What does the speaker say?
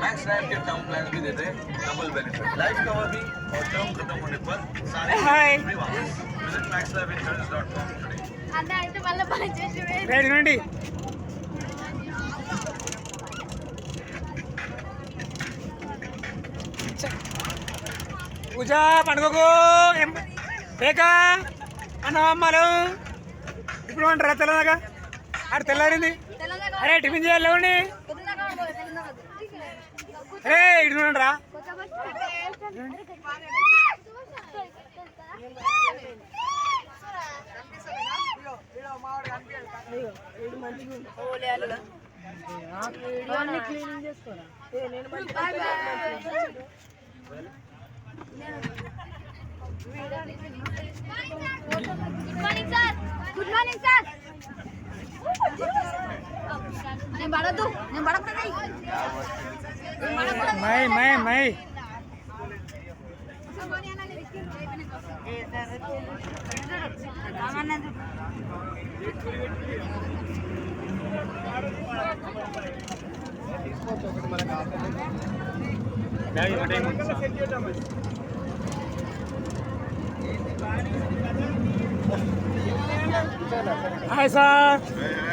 Max Life के term plan भी देते हैं डबल बेनिफिट लाइफ कवर भी और टर्म खत्म होने पर सारे Hi. भी वापस visit Max Life insurance dot com today అన్న అయితే మళ్ళీ పని చేసి రైట్ రండి పూజ పండుగకు ఎం- రేఖ అన్నమ్మలు ఇప్పుడు అంటారా తెల్లదాకా ఆడు తెల్లారింది. అరే టిఫిన్ చేయాలి లేవండి అరే ఇటు చూడండిరా కొత్త good morning sir good morning sir મય મય મય Hi, sir. Hey, hey.